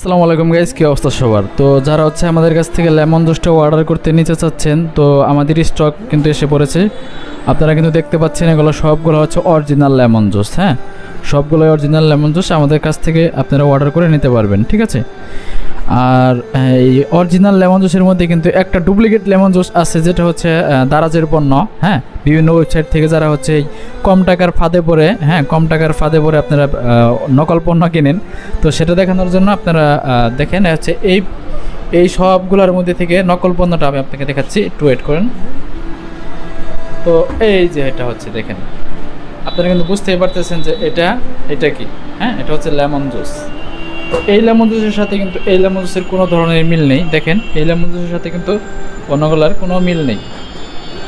আসসালামু আলাইকুম গাইজ কী অবস্থা সবার? তো যারা হচ্ছে আমাদের কাছ থেকে লেমন জুসটা অর্ডার করতে নিতে চাচ্ছেন, তো আমাদের স্টক কিন্তু এসে পড়েছে। আপনারা কিন্তু দেখতে পাচ্ছেন এগুলো সবগুলো হচ্ছে অরিজিনাল লেমন জুস হ্যাঁ? সবগুলো অরিজিনাল লেমন জুস আমাদের কাছ থেকে আপনারা অর্ডার করে নিতে পারবেন, ঠিক আছে? আর এই অরিজিনাল লেমন জুসের মধ্যে কিন্তু একটা ডুপ্লিকেট লেমন জুস আছে, যেটা হচ্ছে দারাজের পণ্য হ্যাঁ? বিভিন্ন ওয়েবসাইট থেকে যারা হচ্ছে এই কম টাকার ফাঁদে পড়ে হ্যাঁ কম টাকার ফাঁদে পড়ে আপনারা নকল পণ্য কেনেন। তো সেটা দেখানোর জন্য আপনারা দেখেন হচ্ছে এই এই সবগুলোর মধ্যে থেকে নকল পণ্যটা আমি আপনাকে দেখাচ্ছি, একটু ওয়েট করেন। তো এই যে এটা হচ্ছে, দেখেন। আপনারা কিন্তু বুঝতেই পারতেছেন যে এটা এটা কি? হ্যাঁ এটা হচ্ছে লেমন জুস এই লেমন জুসের সাথে কিন্তু এই লেমন জুসের কোনো ধরনের মিল নেই। দেখেন, এই লেমন জুসের সাথে কিন্তু অন্যগুলার কোনো মিল নেই।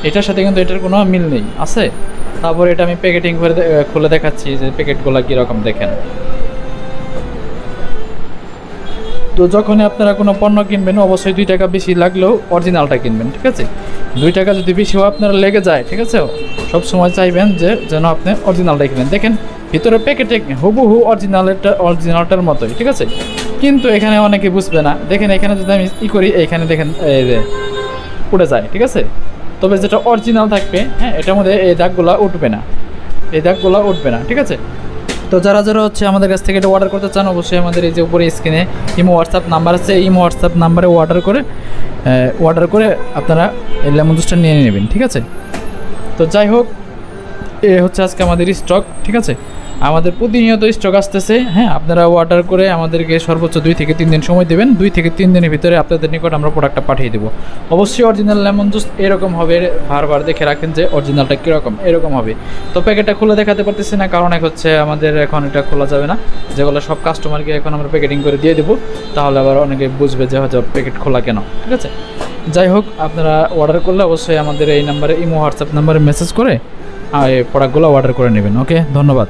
এটার সাথে কিন্তু এটার কোনো মিল নেই। আছে? তারপর এটা আমি প্যাকেটিং করে খুলে দেখাচ্ছি যে প্যাকেটগুলো কীরকম, দেখেন। তো যখনই আপনারা কোনো পণ্য কিনবেন, অবশ্যই দুই টাকা বেশি লাগলেও অরিজিনালটা কিনবেন, ঠিক আছে? দুই টাকা যদি বেশিও আপনারা লেগে যায়, ঠিক আছে? সব সময় চাইবেন যে যেন আপনি অরিজিনালটা কিনেন। দেখেন ভিতরে প্যাকেটে হুবহু অরিজিনালটা অরিজিনালটার মতোই, ঠিক আছে? কিন্তু এখানে অনেকে বুঝবে না। দেখেন, এখানে যদি আমি ই করি, এখানে দেখেন, এই যে, উড়ে যায়, ঠিক আছে? তবে যেটা অরিজিনাল থাকবে হ্যাঁ এটার মধ্যে এই দাগগুলো উঠবে না। এই দাগগুলো উঠবে না, ঠিক আছে? তো যারা যারা হচ্ছে আমাদের কাছ থেকে এটা অর্ডার করতে চান, অবশ্যই আমাদের এই যে উপরে স্ক্রিনে ইমো হোয়াটসঅ্যাপ নাম্বার আছে। ইমো হোয়াটসঅ্যাপ নাম্বারে অর্ডার করে অর্ডার করে আপনারা এই লেমন জুসটা নিয়ে নেবেন, ঠিক আছে? তো যাই হোক, এ হচ্ছে আজকে আমাদের স্টক ঠিক আছে? আমাদের প্রতিনিয়ত স্টক আসতেছে। হ্যাঁ আপনারা অর্ডার করে আমাদেরকে সর্বোচ্চ দুই থেকে তিন দিন সময় দেবেন। দুই থেকে তিন দিনের ভিতরে আপনাদের নিকট আমরা প্রোডাক্টটা পাঠিয়ে দেবো। অবশ্যই অরিজিনাল লেমন জুস এরকম হবে। বারবার দেখে রাখেন যে অরিজিনালটা কীরকম, এরকম হবে। তো প্যাকেটটা খুলে দেখাতে পারতেছি না। কারণ এক হচ্ছে আমাদের এখন এটা খোলা যাবে না। যেগুলো সব কাস্টমারকে এখন আমরা প্যাকেটিং করে দিয়ে দেবো। তাহলে আবার অনেকে বুঝবে যে হয়তো প্যাকেট খোলা কেন। ঠিক আছে? যাই হোক, আপনারা অর্ডার করলে অবশ্যই আমাদের এই নাম্বারে ইমো হোয়াটসঅ্যাপ নাম্বারে মেসেজ করে আর এই প্রোডাক্টগুলো অর্ডার করে নেবেন। ওকে ধন্যবাদ।